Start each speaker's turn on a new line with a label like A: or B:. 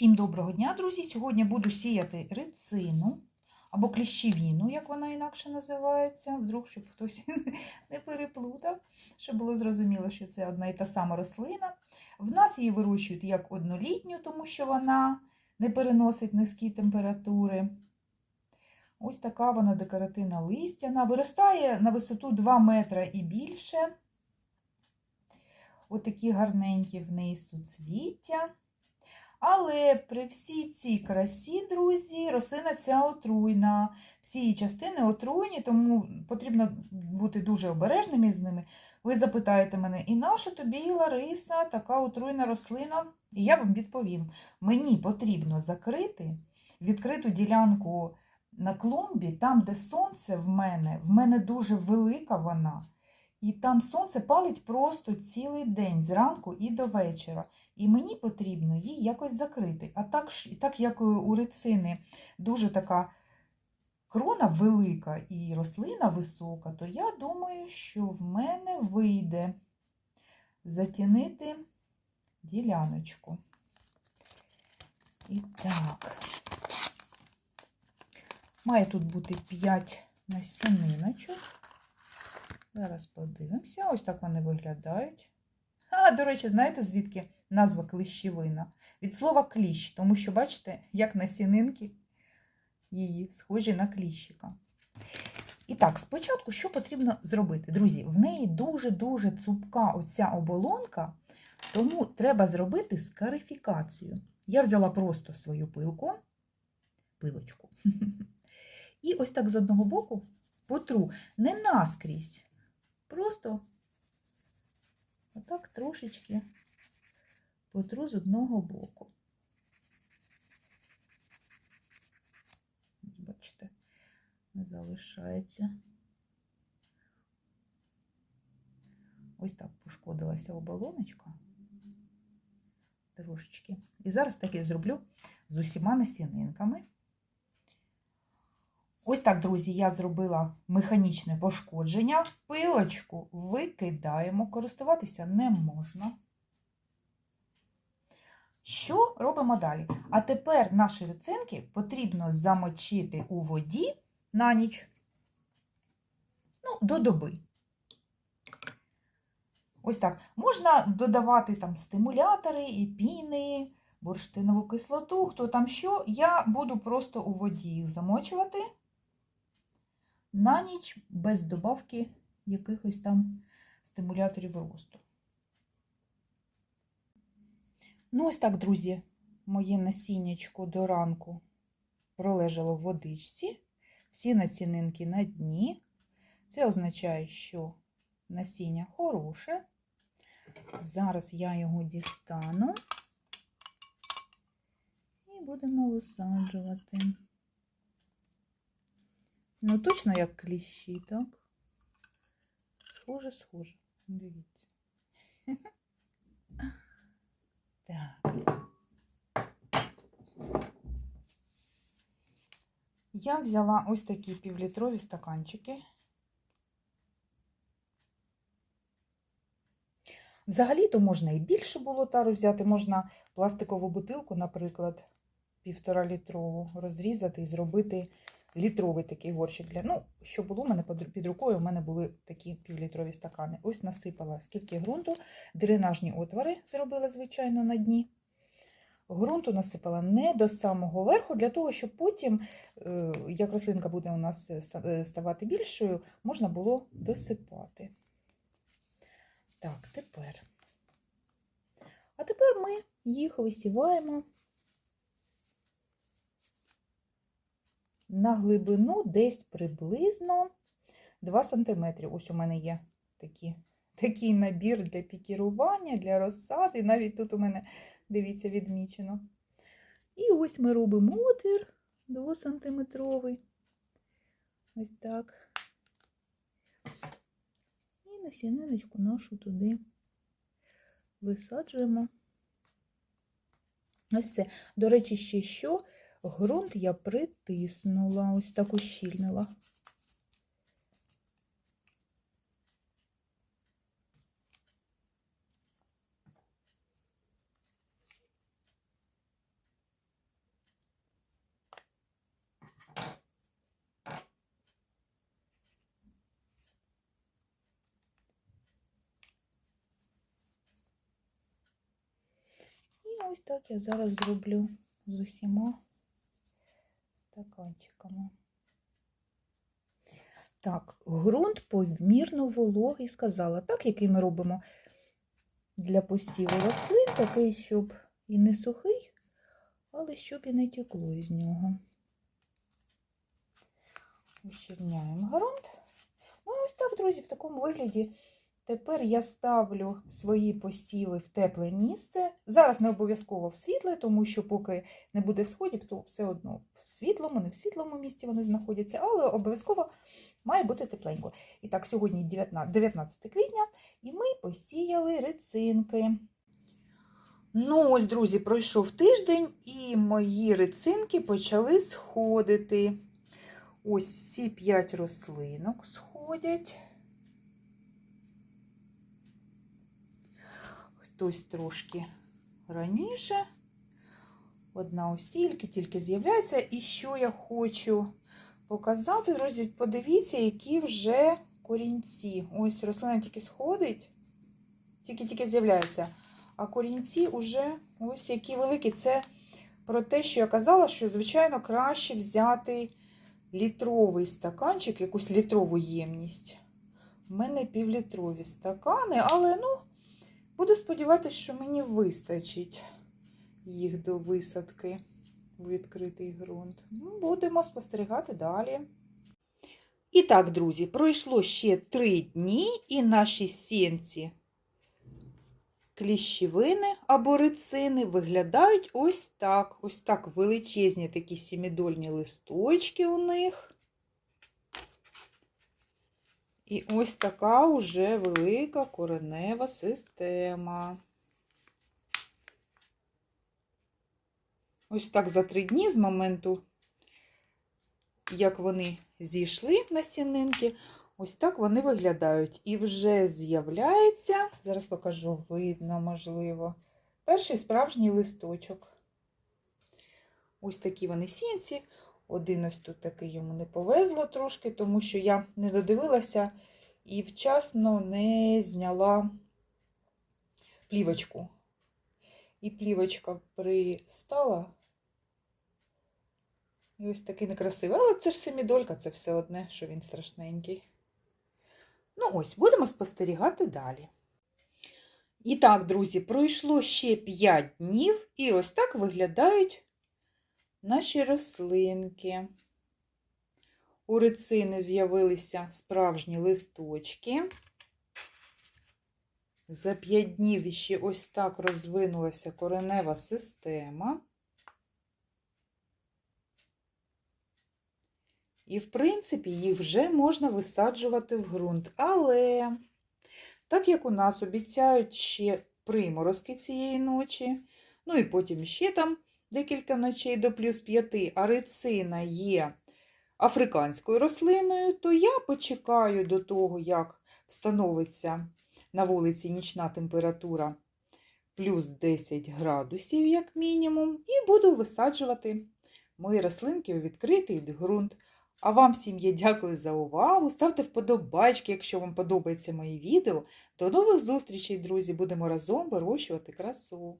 A: Всім доброго дня, друзі! Сьогодні буду сіяти рицину або кліщевіну, як вона інакше називається. Вдруг, щоб хтось не переплутав, щоб було зрозуміло, що це одна і та сама рослина. В нас її вирощують як однолітню, тому що вона не переносить низькі температури. Ось така вона декоративна листяна. Виростає на висоту 2 метра і більше. Ось такі гарненькі в неї суцвіття. Але при всій цій красі, друзі, рослина ця отруйна. Всі її частини отруйні, тому потрібно бути дуже обережними з ними. Ви запитаєте мене, і наша тобі, Лариса, така отруйна рослина? І я вам відповім: мені потрібно закрити відкриту ділянку на клумбі, там, де сонце в мене, в мене дуже велика вона. І там сонце палить просто цілий день, зранку і до вечора. І мені потрібно її якось закрити. А так, так як у рицини дуже така крона велика і рослина висока, то я думаю, що в мене вийде затінити діляночку. І так, має тут бути 5 насіниночок. Зараз подивимося. Ось так вони виглядають. А, до речі, знаєте, звідки назва кліщевина? Від слова кліщ, тому що, бачите, як насінинки її схожі на кліщика. І так, спочатку, що потрібно зробити? Друзі, в неї дуже-дуже цупка оця оболонка, тому треба зробити скарифікацію. Я взяла просто свою пилку, пилочку. І ось так з одного боку потру не наскрізь, просто отак трошечки потру з одного боку. Бачите, не залишається. Ось так пошкодилася оболоночка трошечки. І зараз таки зроблю з усіма насінинками. Ось так, друзі, я зробила механічне пошкодження. Пилочку викидаємо, користуватися не можна. Що робимо далі? А тепер наші рецинки потрібно замочити у воді на ніч. Ну, до доби. Ось так. Можна додавати там стимулятори і піни, бурштинову кислоту, хто там що. Я буду просто у воді їх замочувати на ніч без добавки якихось там стимуляторів росту. Ну, ось так, друзі, моє насіннячко до ранку пролежало в водичці. Всі насінинки на дні. Це означає, що насіння хороше. Зараз я його дістану і будемо висаджувати. Ну, точно як кліщі, так? Схоже, схоже. Дивіться. Так. Я взяла ось такі півлітрові стаканчики. Взагалі-то можна і більше було тару взяти, можна пластикову бутилку, наприклад, півтора літрову, розрізати і зробити літровий такий горщик. Для... Ну, що було у мене під рукою, у мене були такі півлітрові стакани. Ось насипала скільки ґрунту, дренажні отвори зробила, звичайно, на дні. Грунту насипала не до самого верху, для того, щоб потім, е, як рослинка буде у нас е, ставати більшою, можна було досипати. Так, тепер. А тепер ми їх висіваємо на глибину десь приблизно 2 см. Ось у мене є такі, такий набір для пікірування, для розсади. Навіть тут у мене, дивіться, відмічено. І ось ми робимо отвір 2-сантиметровий. Ось так. І насіниночку нашу туди висаджуємо. Ось все. До речі, ще що? Грунт я притиснула, ось так ущільнила. Ось так я зараз зроблю з усіма стаканчиками. Так, ґрунт помірно вологий, сказала, так, який ми робимо для посіву рослин, такий, щоб і не сухий, але щоб і не текло із нього. Ущільняємо ґрунт. Ну, ось так, друзі, в такому вигляді. Тепер я ставлю свої посіви в тепле місце. Зараз не обов'язково в світле, тому що поки не буде всходів, то все одно в світлому, не в світлому місці вони знаходяться, але обов'язково має бути тепленько. І так, сьогодні 19 19 квітня, і ми посіяли рицинки. Ну, ось, друзі, пройшов тиждень, і мої рицинки почали сходити. Ось всі 5 рослинок сходять. Хтось трошки раніше. Одна ось тільки, тільки з'являється. І що я хочу показати, друзі, подивіться, які вже корінці. Ось рослина тільки сходить, тільки-тільки з'являється. А корінці вже ось які великі. Це про те, що я казала, що, звичайно, краще взяти літровий стаканчик, якусь літрову ємність. У мене півлітрові стакани, але, ну, буду сподіватися, що мені вистачить їх до висадки у відкритий ґрунт. Ну, Будемо спостерігати далі. І так, друзі, пройшло ще три дні, і наші сінці кліщевини або рицини виглядають ось так. Ось так величезні такі сімідольні листочки у них. І ось така уже велика коренева система. Ось так за три дні з моменту, як вони зійшли на стінинки, ось так вони виглядають. І вже з'являється, зараз покажу, видно, можливо, перший справжній листочок. Ось такі вони сінці. Один ось тут такий йому не повезло трошки, тому що я не додивилася і вчасно не зняла плівочку. І плівочка пристала. І ось такий некрасивий. Але це ж семідолька, це все одне, що він страшненький. Ну ось, будемо спостерігати далі. І так, друзі, пройшло ще 5 днів, і ось так виглядають наші рослинки. У рицини з'явилися справжні листочки. За 5 днів ще ось так розвинулася коренева система. І, в принципі, їх вже можна висаджувати в ґрунт. Але, так як у нас обіцяють ще приморозки цієї ночі, ну і потім ще там декілька ночей до плюс 5, а рицина є африканською рослиною, то я почекаю до того, як встановиться на вулиці нічна температура плюс 10 градусів, як мінімум, і буду висаджувати мої рослинки у відкритий ґрунт. А вам всім я дякую за увагу. Ставте вподобайки, якщо вам подобається моє відео. До нових зустрічей, друзі! Будемо разом вирощувати красу!